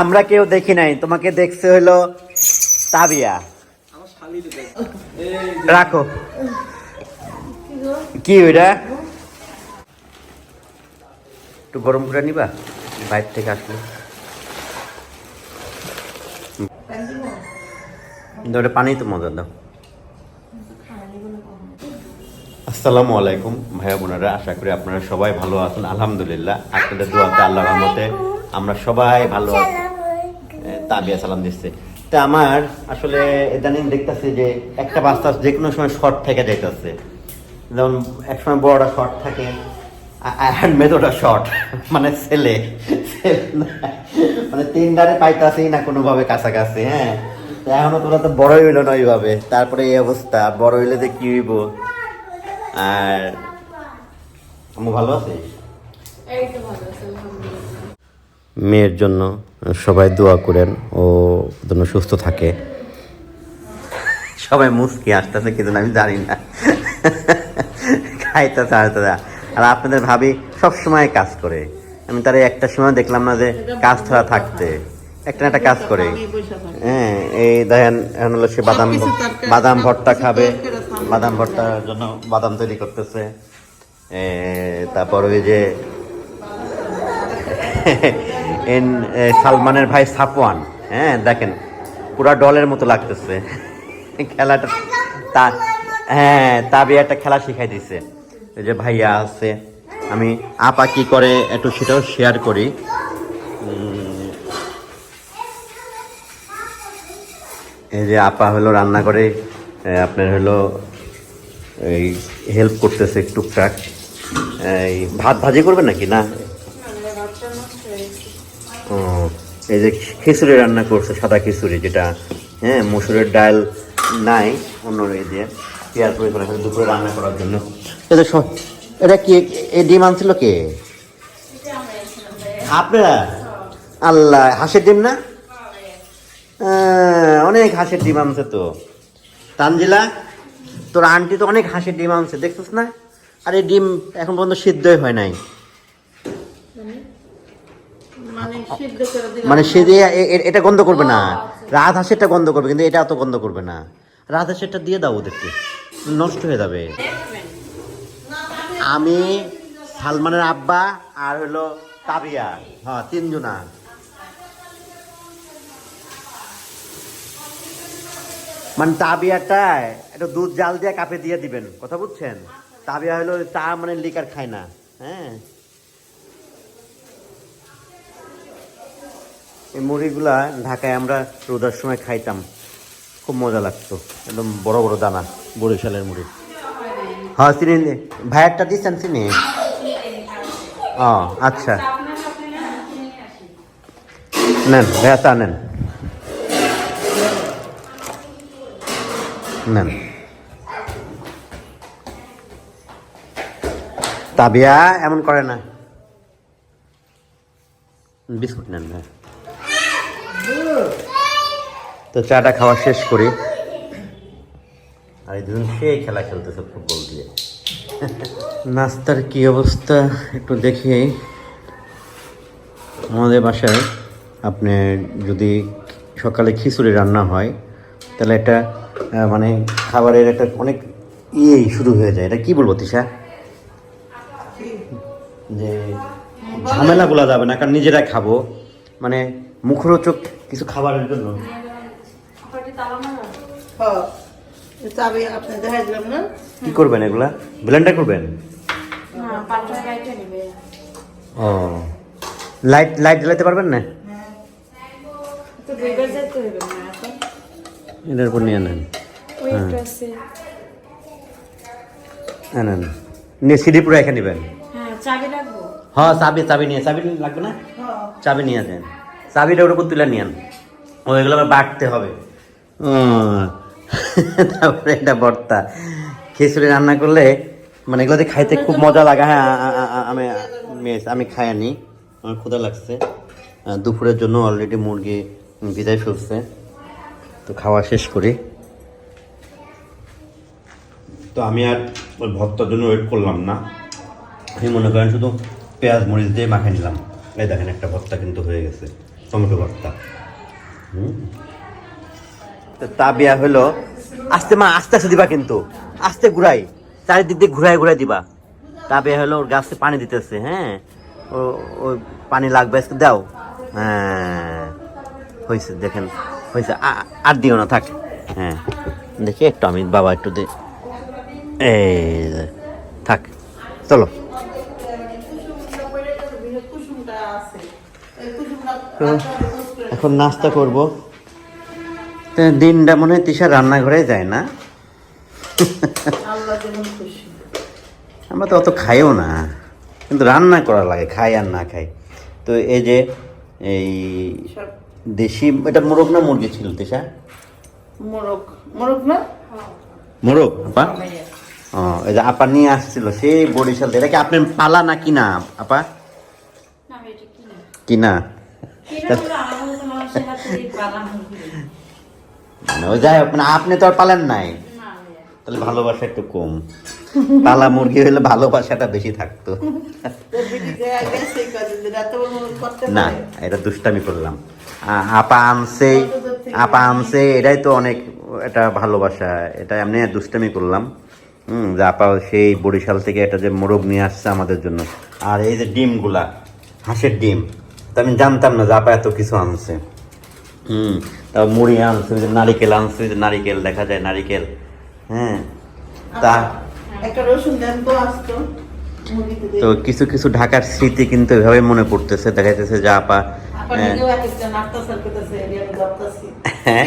আমরা কেউ দেখি নাই। তোমাকে দেখছে হলো তাবিয়া। রাখো। কি ওইটা? একটু গরম করে নিবা? বাইরে থেকে আসলে। পানি তো মজা, দাও। আসসালামু আলাইকুম, ভাইয়া বোনেরা, আশা করি আপনারা সবাই ভালো আছেন। আলহামদুলিল্লাহ, আপনাদের দোয়াতে আল্লাহ রহমতে আমরা সবাই ভালো আছি। তাবিয়া সালাম দিচ্ছে। তা আমার আসলে ইদানিং দেখতেছি যে একটা বাস্তা যে কোনো সময় শর্ট থেকে যাইতেছে। যেমন এক সময় বড়টা শর্ট থাকে শর্ট মানে ছেলে। মানে তিন ধারে পাইতাছেই না কোনোভাবে কাছাকাছি হ্যাঁ? এখনও তোরা তো বড় হইল না ওইভাবে। তারপরে এই অবস্থা। বড় হইলে যে কি হইব? আর আমি ভালো আছি এই তো ভালো মেয়ের জন্য সবাই দোয়া করেন ও যেন সুস্থ থাকে। সবাই মুসকি আসতেছে কিন্তু আমি জানি না। খাইতেছে আসতেছে আর আপনাদের ভাবি সবসময় কাজ করে। আমি তার একটা সময় দেখলাম না যে কাজ ছাড়া থাকতে। একটা না একটা কাজ করে। হ্যাঁ এই দেখেন এখন হলো সে বাদাম বাদাম ভর্তা খাবে। বাদাম ভর্তার জন্য বাদাম তৈরি করতেছে। তারপর ওই যে এন সালমানের ভাই সাপওয়ান হ্যাঁ দেখেন, পুরা ডলের মতো লাগতেছে। খেলাটা তা হ্যাঁ তাবি একটা খেলা শিখাই দিছে। এই যে ভাইয়া আছে, আমি আপা কি করে একটু সেটাও শেয়ার করি। এই যে আপা হলো রান্না করে আপনার হলো এই হেল্প করতেছে টুকটাক। এই, ভাত ভাজি করবে নাকি? না মানে বাচ্চা নষ্ট হয়ে গেছে ও, এই যে খিচুড়ি রান্না করছে সাদা খিচুড়ি যেটা হ্যাঁ মসুরের ডাল নাই অন্য এই দিয়ে পেঁয়াজ পরি করে দুপুরে রান্না করার জন্য। এটা সব- এটা কি এই ডিম আনছিল কে? আপনারা? আল্লাহ হাঁসের ডিম না? অনেক হাঁসের ডিম আনছে তো। তানজিলা তোর আন্টি তো অনেক হাঁসের ডিম আনছে দেখছিস না? আর এই ডিম এখন পর্যন্ত সিদ্ধই হয় নাই। মানে মানে সে যে এটা গন্ধ করবে না। রাত হাঁসেরটা গন্ধ করবে কিন্তু এটা অত গন্ধ করবে না। রাত হাঁসেরটা দিয়ে দাও ওদেরকে। নষ্ট হয়ে যাবে। আমি সালমানের আব্বা আর হলো তাবিয়া। হ্যাঁ তিনজনা। মানে তাবিয়াটা একটু দুধ জাল দিয়ে কাপে দিয়ে দিবেন। কথা বুঝছেন? তাবিয়া হলো চা মানে লিকার খায় না। হ্যাঁ? এই মুড়িগুলা ঢাকায় আমরা রোদার সময় খাইতাম। খুব মজা লাগতো। একদম বড় বড় দানা, বরিশালের মুড়ি। হ্যাঁ চিনি। ভাইয়ারটা দিচ্ছেন চিনি? ও আচ্ছা। নেন, ভাইয়া চা নেন। নেন। তাবিয়া এমন করে না। বিস্কুট নেন ভাই তো চাটা খাওয়া শেষ করি। আর এই দুজন সেই খেলা খেলতেছে ফুটবল দিয়ে। নাস্তার কি অবস্থা? একটু দেখি। আমাদের বাসায় আপনি যদি সকালে খিচুড়ি রান্না হয়, তাহলে একটা মানে খাবারের একটা অনেক ইয়েই শুরু হয়ে যায়। এটা কি বলব, তিশা? যে ঝামেলাগুলো যাবে না, কারণ নিজেরা খাব। মানে মুখরোচক কিছু খাবারের জন্য। কয়টি তালা মারা হ্যাঁ কি করবেন এগুলা? ব্লেন্ডার করবেন? ও। লাইট লাইট জ্বালাতে পারবেন না? এটার উপর নিয়ে নেন। আছে। হ্যাঁ নেন নিয়ে সিডি পুরো এখানে নেবেন। হ্যাঁ চাবি হ্যাঁ চাবি চাবি নিয়ে চাবি লাগবে না? চাবি নিয়ে যান চাবিটা ওর উপর তুলে নিয়েন। ওইগুলো আবার বাটতে হবে। তারপরে এটা ভর্তা। খিচুড়ি রান্না করলে মানে এগুলোতে খাইতে খুব মজা লাগে। হ্যাঁ আমি আমি খাইনি। আমার ক্ষুধা লাগছে। দুপুরের জন্য অলরেডি মুরগি বিদায় ফেলছে। তো খাওয়া শেষ করি। তো আমি আর ওই ভর্তার জন্য ওয়েট করলাম না। আমি মনে করেন শুধু পেঁয়াজ মরিচ দিয়ে মাখিয়ে নিলাম। এই দেখেন একটা ভর্তা কিন্তু হয়ে গেছে। টমেটো ভর্তা। তো তাবিয়া হলো, আস্তে মা, আস্তে আস্তে দিবা কিন্তু। আস্তে ঘুরাই, চারিদিক দিয়ে ঘুরাই ঘুরাই দিবা। তাবিয়া হলো, ওর গাছে পানি দিতেছে হ্যাঁ? ও ওই পানি লাগবে আজকে, দাও। হ্যাঁ হয়েছে দেখেন হয়েছে আর দিও না, থাক। হ্যাঁ দেখি একটু আমি, বাবা একটু দে এই থাক, চলো কুসুমটা আছে এই কুসুমটা তো এখন নাস্তা করব। তো দিনটা মনে হয় তিশা রান্নাঘরে যায় না। আমরা তো অত খাইও না কিন্তু রান্না করা লাগে খাই আর না খাই। তো এই যে এই দেশি এটা মোরগ না মুরগি ছিল তিশা? মোরগ। মোরগ না? মোরগ আপা? ও এই যে আপা নিয়ে আসছিল সেই বরিশাল। এটা কি আপনার পালা না কিনা আপা? কিনি। মানে যাই হোক মানে আপনি তো আর পালেন নাই। তাহলে ভালোবাসা একটু কম। পালা মুরগি হলে ভালোবাসাটা বেশি থাকতো। না এটা দুষ্টামি করলাম। আপা আনছে আপা আনছে এটাই তো অনেক এটা ভালোবাসা। এটা এমনি দুষ্টামি করলাম। হুম যে আপা সেই বরিশাল থেকে এটা যে মোরগ নিয়ে আসছে আমাদের জন্য। আর এই যে ডিমগুলা হাঁসের ডিম। তো আমি জানতাম না যে আপা এত কিছু আনছে। হুম তারপর মুড়ি আনছে যে নারিকেল আনছে যে নারিকেল দেখা যায় নারিকেল। হ্যাঁ তা একটা রসুন দেন তো আসতো তো কিছু কিছু ঢাকার স্মৃতি কিন্তু এভাবে মনে পড়তেছে দেখা যাচ্ছে যে আপা হ্যাঁ, হ্যাঁ।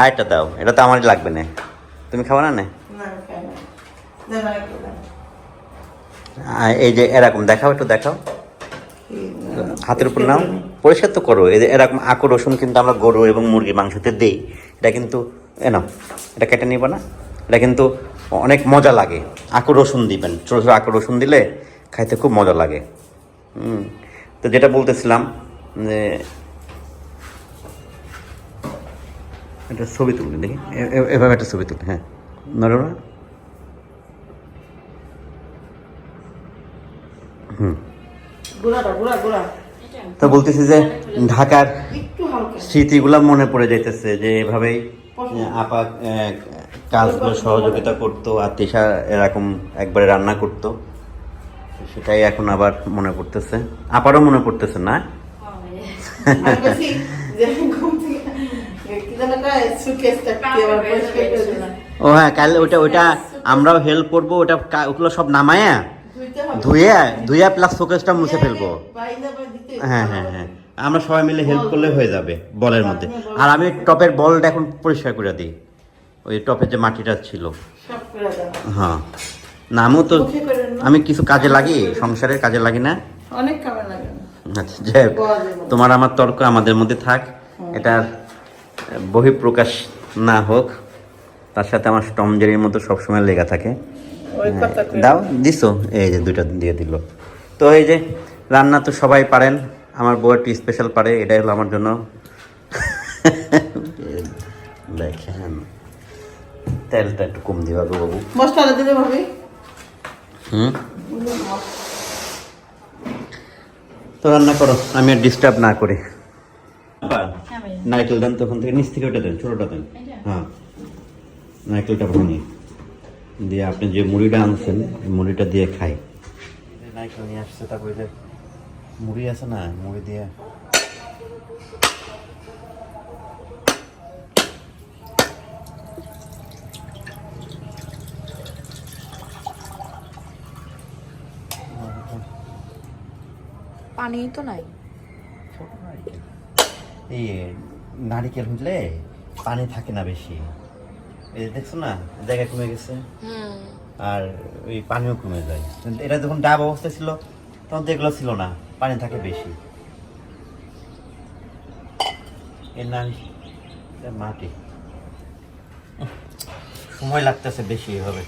আরেকটা দাও এটা তো আমারই লাগবে না। তুমি খাব না। এই যে এরকম দেখাও, একটু দেখাও। হাতের উপর নাও। পরিষ্কার তো করো, এই এরকম আঁকো রসুন কিন্তু আমরা গরু এবং মুরগি মাংসতে দেই। এটা কিন্তু, এ নাও, এটা কেটে নিব না। এটা কিন্তু অনেক মজা লাগে। আঁকো রসুন দিবেন। ছোটো ছোটো আঁকো রসুন দিলে খাইতে খুব মজা লাগে। তো যেটা বলতেছিলাম যে একটা ছবি তুলি দেখি। এভাবে একটা ছবি তুলি হ্যাঁ। নড়ো। তো বলতেছি যে ঢাকার স্মৃতিগুলো মনে পড়ে যাইতেছে যে এভাবেই আপা কাজগুলো সহযোগিতা করতো আর তিশা এরকম একবারে রান্না করতো। সেটাই এখন আবার মনে পড়তেছে। আপারও মনে পড়তেছে না? ও, হ্যাঁ কাল ওইটা ওইটা আমরাও হেল্প করব ওটা ওগুলো সব নামায়া? ধুয়ে ধুয়ে প্লাস শোকেসটা মুছে ফেলব। বাইন্দা বাই দিতে হ্যাঁ হ্যাঁ হ্যাঁ। আমরা সবাই মিলে হেল্প করলে হয়ে যাবে বলের মধ্যে। আর আমি টপের বলটা এখন পরিষ্কার করে দিই। ওই টপের যে মাটিটা ছিল। হ্যাঁ। না আমিও তো। আমি কিছু কাজে লাগি? সংসারের কাজে লাগি না? অনেক লাগে আচ্ছা যাই। তোমার আমার তর্ক আমাদের মধ্যে থাক। এটার বহিঃপ্রকাশ না হোক। তার সাথে আমার স্টমজেরির মতো সবসময় লেগা থাকে। দাও দিছো? এই যে দুইটা দিয়ে দিল। তো এই যে রান্না তো সবাই পারেন আমার বউ একটু স্পেশাল পারে এটাই হলো আমার জন্য। দেখেন তেলটা একটু কম দিবা গো বাবু। মশলাটা দিলে ভাবি? হুম? তো রান্না করো আমি আর ডিস্টার্ব না করি। হ্যাঁ। নারকেল দেন তখন থেকে নিচ থেকে ওটা দেন ছোটটা দেন। হ্যাঁ। নারকেলটা ভাঙি। দিয়ে আপনি যে মুড়িটা আনছেন মুড়িটা দিয়ে খাই। নারকেল নিয়ে আসছে তারপরে যে মুড়ি আছে না মুড়ি দিয়ে। পানি তো নাই। নারিকেল এই নারিকেল হইলে পানি থাকে না বেশি। এই দেখছ না? জায়গা কমে গেছে। আর ওই পানিও কমে যায়। এটা যখন ডাব অবস্থা ছিল তখন তো এগুলো ছিল না। পানি থাকে বেশি। এর নাম মাটি। সময় লাগতেছে বেশি এভাবে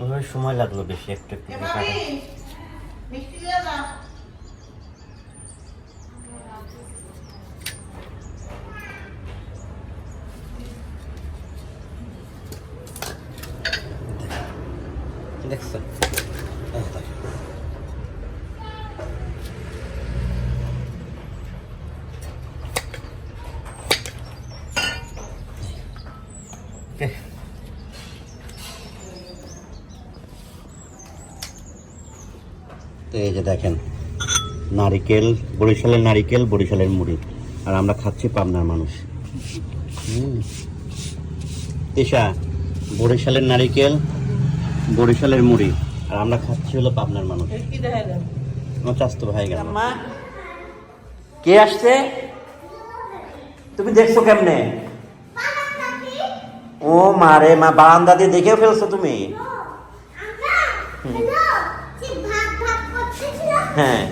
ওইভাবে সময় লাগল বেশি একটু একটু করে কাটা। মিষ্টি দিয়ে না দেখছ তো এই যে দেখেন নারিকেল বরিশালের নারিকেল বরিশালের মুড়ি। আর আমরা খাচ্ছি পাবনার মানুষ। তিশা বরিশালের নারিকেল বরিশালের মুড়ি। আর আমরা খাচ্ছি হলো পাবনার মানুষ। আমার চাস্তো ভাই গেল। কে আসছে? তুমি দেখছ কেমনে? ও মারে মা বারান্দা দিয়ে দেখেও ফেলছো তুমি? হ্যাঁ।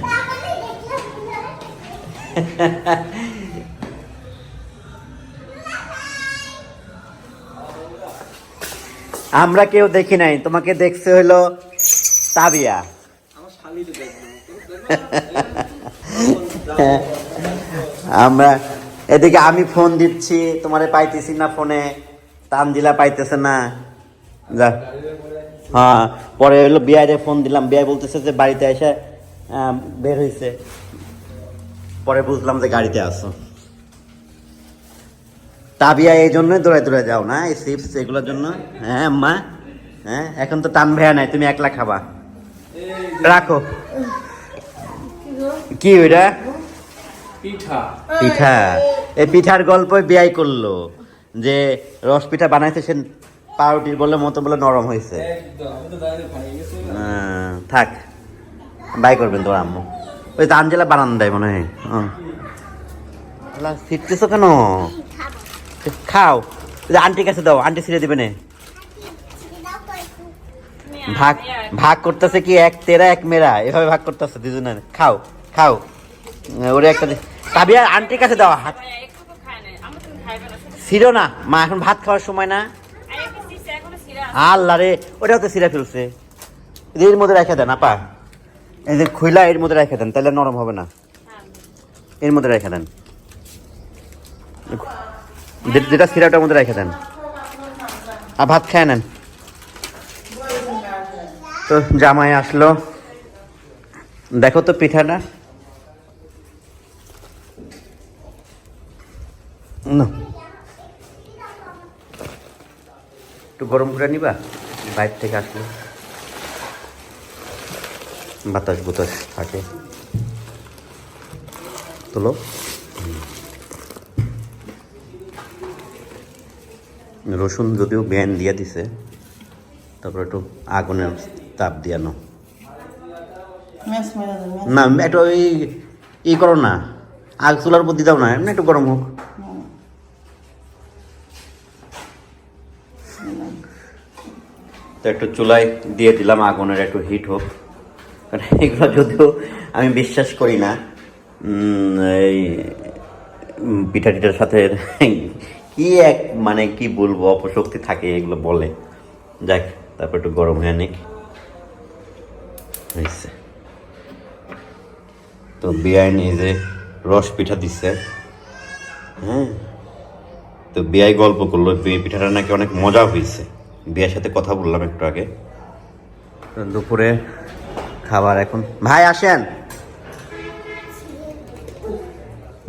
আমরা কেউ দেখি নাই, তোমাকে দেখছে হলো তাবিয়া। আমরা এদিকে আমি ফোন দিচ্ছি, তোমারে পাইতেছি না ফোনে, তানজিলা পাইতেছে না। যা। হ্যাঁ পরে হলো বিয়ারে ফোন দিলাম, বিয়াই বলতেছে যে বাড়িতে এসে বের হয়েছে পরে বুঝলাম যে গাড়িতে আসো তাবিয়া এই জন্যই দৌড়ায় দৌড়ায় যাও না এই চিপস এগুলোর জন্য। হ্যাঁ মা? হ্যাঁ এখন তো টান ভেয়া নাই তুমি একলা খাবা। রাখো। কি ওইটা? পিঠা। পিঠা। এই পিঠার গল্প বিয়াই করল যে রস পিঠা বানাইছে সে পাউরুটির বলে মতো বলে নরম হয়েছে থাক। বাই করবেন তোর আম্মু। ওই তো আঞ্জেলা বানান দেয় মনে হয়। ছিটতেছো কেন? খাও। আন্টির কাছে দাও, আন্টি ছিঁড়ে দিবে না। ভাগ ভাগ করতেছে কি এক তেরা, এক মেরা? এভাবে ভাগ করতেছে দুজনের। খাও খাও। ওরে একটা তাবিয়া আন্টির কাছে দাও, হাত। খায় না। মা, এখন ভাত খাওয়ার সময় না। সিরা আল্লাহ রে, ওটাও তো ছিঁড়ে ফেলছে। এর মধ্যে রেখে দেন, আপা। এই যে খুইলা এর মধ্যে রেখে দেন, তাহলে নরম হবে না। এর মধ্যে রেখে দেন। যেটা সিরাটার মধ্যে রেখে দেন। আর ভাত খেয়ে নেন। তো জামাই আসলো। দেখো তো পিঠাটা। না। একটু গরম করে নিবা, বাইরে থেকে আসলো। বাতাস বুতাস থাকে। তোলো। রসুন যদিও ব্যান দিয়ে দিছে তারপর একটু আগুনের তাপ দিয়ানো না একটু ওই ই করো না আগ চুলার উপর দিয়ে দাও না এমনি একটু গরম হোক। তো একটু চুলায় দিয়ে দিলাম আগুনের একটু হিট হোক। কারণ এগুলো যদিও আমি বিশ্বাস করি না এই পিঠা টিঠার সাথে কি এক মানে কি বলব, অপশক্তি থাকে এগুলো বলে। যাক, তারপর একটু গরম হয়ে নিক। তো বিআই এই যে রস পিঠা দিচ্ছে হ্যাঁ? তো বিআই গল্প করল এই পিঠাটা নাকি অনেক মজা হয়েছে বিয়ের সাথে কথা বললাম একটু আগে। দুপুরে খাবার এখন। ভাই আসেন।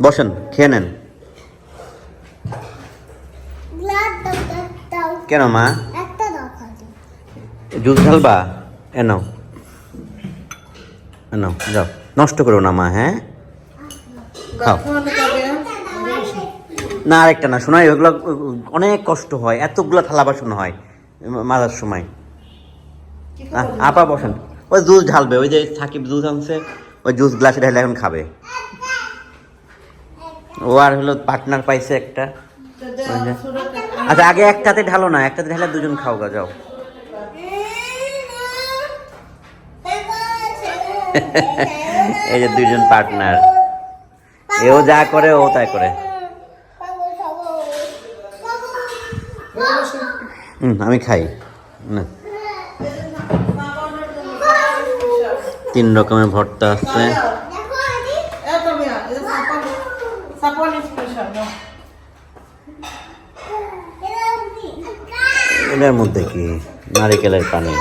বসেন খেয়ে নেন। কেন মা? জুস ঢালবা? এ নাও। এ যাও। নষ্ট করো না মা হ্যাঁ? খাও। না আরেকটা না শোনাই ওগুলো অনেক কষ্ট হয় এতগুলো থালা বাসন হয় মাজার সময়। আপা বসেন। ওই জুস ঢালবে, ওই যে সাকিব জুস আনছে, ওই জুস গ্লাসে ঢালে এখন খাবে। ও আর হলো পার্টনার পাইছে একটা। আচ্ছা আগে একটাতে ঢালো না, একটাতে ঢালে দুজন খাও গা, যাও। এই যে দুইজন পার্টনার। এও যা করে, ও তাই করে। আমি খাই। না। তিন রকমের ভর্তা আছে। এটার মধ্যে কি? নারিকেলের পানি।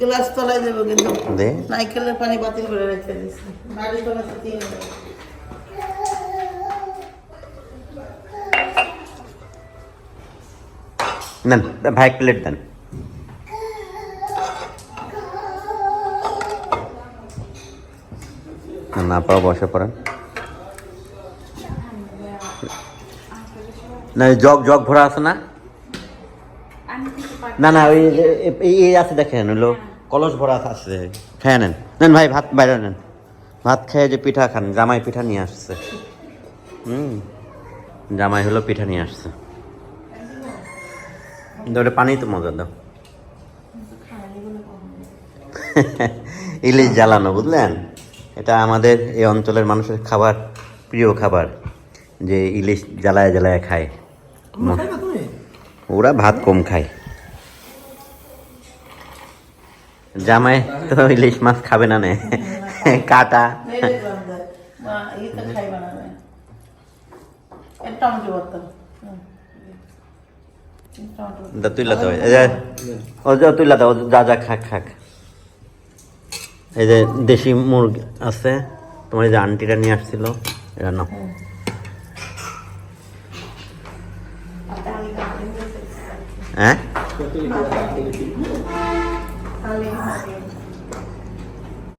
গ্লাস তলায় দেবো কিন্তু। পানি বাতিল করে রেখে দিচ্ছি বাড়ি তলাতে তিন নেন ভাই প্লেট দেন। না, পাও বসে পড়েন। না জগ জগ ভরা আছে না? না না ওই এই আছে দেখেন হলো কলস ভরা আছে খেয়ে নেন। নেন ভাই ভাত বাইরে নেন। ভাত খেয়ে যে পিঠা খান জামাই পিঠা নিয়ে আসছে। হুম জামাই হলো পিঠা নিয়ে আসছে। ওটা পানি তো মজা দাও। ইলিশ জ্বালানো বুঝলেন? এটা আমাদের এই অঞ্চলের মানুষের খাবার প্রিয় খাবার যে ইলিশ জ্বালায় জ্বালায় খায়। ওরা ভাত কম খায়। জামাই তো ইলিশ মাছ খাবে না নে। কাটা। তুইলা তো তুইলা দাও। যা যা খাক খাক। এই যে দেশি মুরগি আছে তোমার এই যে আন্টিটা নিয়ে আসছিল এরা নাও। হ্যাঁ?